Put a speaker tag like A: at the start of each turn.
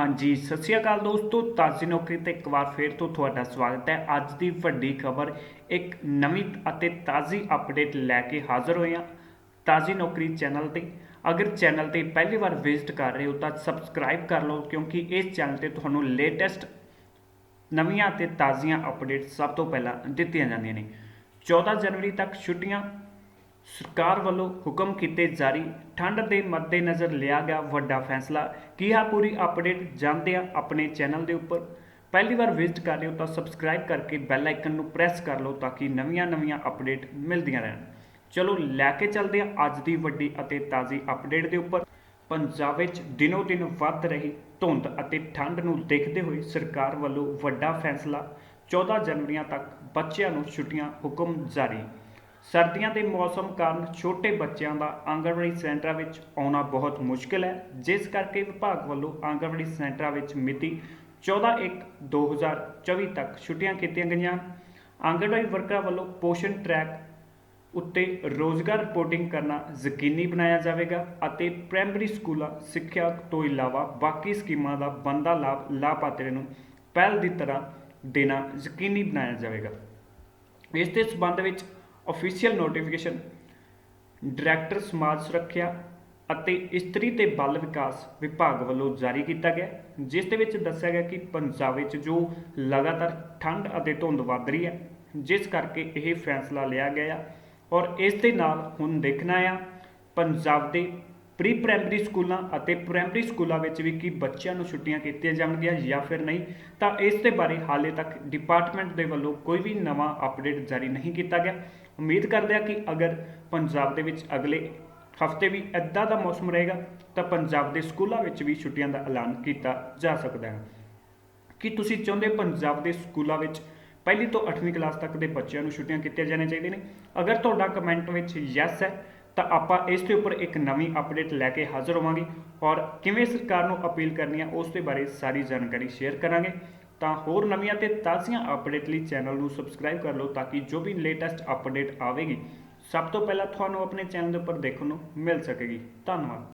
A: ਹਾਂਜੀ, ਸਤਿ ਸ਼੍ਰੀ ਅਕਾਲ ਦੋਸਤੋ, ਤਾਜ਼ੀ ਨੌਕਰੀ ਤੇ ਇੱਕ ਵਾਰ ਫੇਰ ਤੋਂ ਤੁਹਾਡਾ ਸਵਾਗਤ ਹੈ। ਅੱਜ ਦੀ ਵੱਡੀ ਖਬਰ ਇੱਕ ਨਵੀਂ ਅਤੇ ਤਾਜ਼ੀ ਅਪਡੇਟ ਲੈ ਕੇ ਹਾਜ਼ਰ ਹੋਏ ਹਾਂ। ਤਾਜ਼ੀ ਨੌਕਰੀ ਚੈਨਲ ਤੇ। ਅਗਰ ਚੈਨਲ ਤੇ ਪਹਿਲੀ ਵਾਰ ਵਿਜ਼ਿਟ ਕਰ ਰਹੇ ਹੋ ਤਾਂ ਸਬਸਕ੍ਰਾਈਬ ਕਰ ਲਓ, ਕਿਉਂਕਿ ਇਸ ਚੈਨਲ ਤੇ ਤੁਹਾਨੂੰ ਲੇਟੈਸਟ ਨਵੀਆਂ ਅਤੇ ਤਾਜ਼ੀਆਂ ਅਪਡੇਟ ਸਭ ਤੋਂ ਪਹਿਲਾਂ ਦਿੱਤੀਆਂ ਜਾਂਦੀਆਂ ਨੇ। 14 ਜਨਵਰੀ ਤੱਕ ਛੁੱਟੀਆਂ ਸਰਕਾਰ ਵੱਲੋਂ ਹੁਕਮ ਕੀਤੇ ਜਾਰੀ, ਠੰਡ ਦੇ ਮੱਦੇਨਜ਼ਰ ਲਿਆ ਗਿਆ ਵੱਡਾ ਫੈਸਲਾ। ਕੀ ਹੈ ਪੂਰੀ ਅਪਡੇਟ ਜਾਣਦੇ ਆ ਆਪਣੇ ਚੈਨਲ ਦੇ ਉੱਪਰ? ਪਹਿਲੀ ਵਾਰ ਵਿਜ਼ਿਟ ਕਰ ਰਹੇ ਹੋ ਤਾਂ ਸਬਸਕ੍ਰਾਈਬ ਕਰਕੇ ਬੈਲ ਆਈਕਨ ਨੂੰ ਪ੍ਰੈਸ ਕਰ ਲਓ ਤਾਂ ਕਿ ਨਵੀਆਂ-ਨਵੀਆਂ ਅਪਡੇਟ ਮਿਲਦੀਆਂ ਰਹਿਣ। ਚਲੋ, ਲੈ ਕੇ ਚੱਲਦੇ ਆ ਅੱਜ ਦੀ ਵੱਡੀ ਅਤੇ ਤਾਜ਼ੀ ਅਪਡੇਟ ਦੇ ਉੱਪਰ। ਪੰਜਾਬ ਵਿੱਚ ਦਿਨੋ ਦਿਨ ਵੱਧ ਰਹੀ ਧੁੰਦ ਅਤੇ ਠੰਡ ਨੂੰ ਦੇਖਦੇ ਹੋਏ ਸਰਕਾਰ ਵੱਲੋਂ ਵੱਡਾ ਫੈਸਲਾ। 14 ਜਨਵਰੀਆਂ ਤੱਕ ਬੱਚਿਆਂ ਨੂੰ ਛੁੱਟੀਆਂ ਹੁਕਮ ਜਾਰੀ। ਸਰਦੀਆਂ ਦੇ ਮੌਸਮ ਕਾਰਨ ਛੋਟੇ ਬੱਚਿਆਂ ਦਾ ਆਂਗਣਵਾੜੀ ਸੈਂਟਰਾਂ ਵਿੱਚ ਆਉਣਾ ਬਹੁਤ ਮੁਸ਼ਕਲ ਹੈ, ਜਿਸ ਕਰਕੇ ਵਿਭਾਗ ਵੱਲੋਂ ਆਂਗਣਵਾੜੀ ਸੈਂਟਰਾਂ ਵਿੱਚ ਮਿਤੀ 14/1/2024 ਤੱਕ ਛੁੱਟੀਆਂ ਕੀਤੀਆਂ ਗਈਆਂ। ਆਂਗਣਵਾੜੀ ਵਰਕਰਾਂ ਵੱਲੋਂ ਪੋਸ਼ਣ ਟਰੈਕ ਉੱਤੇ ਰੋਜ਼ਗਾਰ ਰਿਪੋਰਟਿੰਗ ਕਰਨਾ ਯਕੀਨੀ ਬਣਾਇਆ ਜਾਵੇਗਾ ਅਤੇ ਪ੍ਰਾਇਮਰੀ ਸਕੂਲਾਂ, ਸਿੱਖਿਆ ਤੋਂ ਇਲਾਵਾ ਬਾਕੀ ਸਕੀਮਾਂ ਦਾ ਬੰਦਾ ਲਾਭ ਲਾਭਪਾਤਰੀ ਨੂੰ ਪਹਿਲ ਦੀ ਤਰ੍ਹਾਂ ਦੇਣਾ ਯਕੀਨੀ ਬਣਾਇਆ ਜਾਵੇਗਾ। ਇਸ ਦੇ ਸਬੰਧ ਵਿੱਚ ਅਫੀਸ਼ੀਅਲ ਨੋਟੀਫਿਕੇਸ਼ਨ ਡਾਇਰੈਕਟਰ ਸਮਾਜ ਸੁਰੱਖਿਆ ਅਤੇ ਇਸਤਰੀ ਤੇ ਬਾਲ ਵਿਕਾਸ ਵਿਭਾਗ ਵੱਲੋਂ ਜਾਰੀ ਕੀਤਾ ਗਿਆ, ਜਿਸ ਦੇ ਵਿੱਚ ਦੱਸਿਆ ਗਿਆ ਕਿ ਪੰਜਾਬ ਵਿੱਚ ਜੋ ਲਗਾਤਾਰ ਠੰਡ ਅਤੇ ਧੁੰਦ ਵੱਧ ਰਹੀ ਹੈ, ਜਿਸ ਕਰਕੇ ਇਹ ਫੈਸਲਾ ਲਿਆ ਗਿਆ ਔਰ ਇਸ ਦੇ ਨਾਲ ਹੁਣ ਦੇਖਣਾ ਆ, ਪੰਜਾਬ ਦੇ ਪ੍ਰੀ ਪ੍ਰਾਇਮਰੀ ਸਕੂਲਾਂ ਅਤੇ ਪ੍ਰਾਇਮਰੀ ਸਕੂਲਾਂ ਵਿੱਚ ਵੀ ਕੀ ਬੱਚਿਆਂ ਨੂੰ ਛੁੱਟੀਆਂ ਕੀਤੀਆਂ ਜਾਣਗੀਆਂ ਜਾਂ ਫਿਰ ਨਹੀਂ, ਤਾਂ ਇਸ ਦੇ ਬਾਰੇ ਹਾਲੇ ਤੱਕ ਡਿਪਾਰਟਮੈਂਟ ਦੇ ਵੱਲੋਂ ਕੋਈ ਵੀ ਨਵਾਂ ਅਪਡੇਟ ਜਾਰੀ ਨਹੀਂ ਕੀਤਾ ਗਿਆ। ਉਮੀਦ ਕਰਦੇ ਹਾਂ ਕਿ ਅਗਰ ਪੰਜਾਬ ਦੇ ਵਿੱਚ ਅਗਲੇ ਹਫ਼ਤੇ ਵੀ ਇੱਦਾਂ ਦਾ ਮੌਸਮ ਰਹੇਗਾ, ਤਾਂ ਪੰਜਾਬ ਦੇ ਸਕੂਲਾਂ ਵਿੱਚ ਵੀ ਛੁੱਟੀਆਂ ਦਾ ਐਲਾਨ ਕੀਤਾ ਜਾ ਸਕਦਾ ਹੈ। ਕੀ ਤੁਸੀਂ ਚਾਹੁੰਦੇ ਪੰਜਾਬ ਦੇ ਸਕੂਲਾਂ ਵਿੱਚ ਪਹਿਲੀ ਤੋਂ 8ਵੀਂ ਕਲਾਸ ਤੱਕ ਦੇ ਬੱਚਿਆਂ ਨੂੰ ਛੁੱਟੀਆਂ ਕੀਤੀਆਂ ਜਾਣੀਆਂ ਚਾਹੀਦੀਆਂ ਨੇ? ਅਗਰ ਤੁਹਾਡਾ ਕਮੈਂਟ ਵਿੱਚ ਯੈਸ ਹੈ ਤਾਂ ਆਪਾਂ ਇਸ ਦੇ ਉੱਪਰ ਇੱਕ ਨਵੀਂ ਅਪਡੇਟ ਲੈ ਕੇ ਹਾਜ਼ਰ ਹੋਵਾਂਗੇ ਔਰ ਕਿਵੇਂ ਸਰਕਾਰ ਨੂੰ ਅਪੀਲ ਕਰਨੀ ਹੈ ਉਸ ਦੇ ਬਾਰੇ ਸਾਰੀ ਜਾਣਕਾਰੀ ਸ਼ੇਅਰ ਕਰਾਂਗੇ। ਤਾਂ ਹੋਰ ਨਵੀਆਂ ਤੇ ਤਾਜ਼ੀਆਂ ਅਪਡੇਟ ਲਈ ਚੈਨਲ ਨੂੰ ਸਬਸਕ੍ਰਾਈਬ ਕਰ ਲਓ ਤਾਂ ਕਿ ਜੋ ਵੀ ਲੇਟੈਸਟ ਅਪਡੇਟ ਆਵੇਗੀ, ਸਭ ਤੋਂ ਪਹਿਲਾਂ ਤੁਹਾਨੂੰ ਆਪਣੇ ਚੈਨਲ ਦੇ ਉੱਪਰ ਦੇਖਣ ਨੂੰ ਮਿਲ ਸਕੇਗੀ। ਧੰਨਵਾਦ।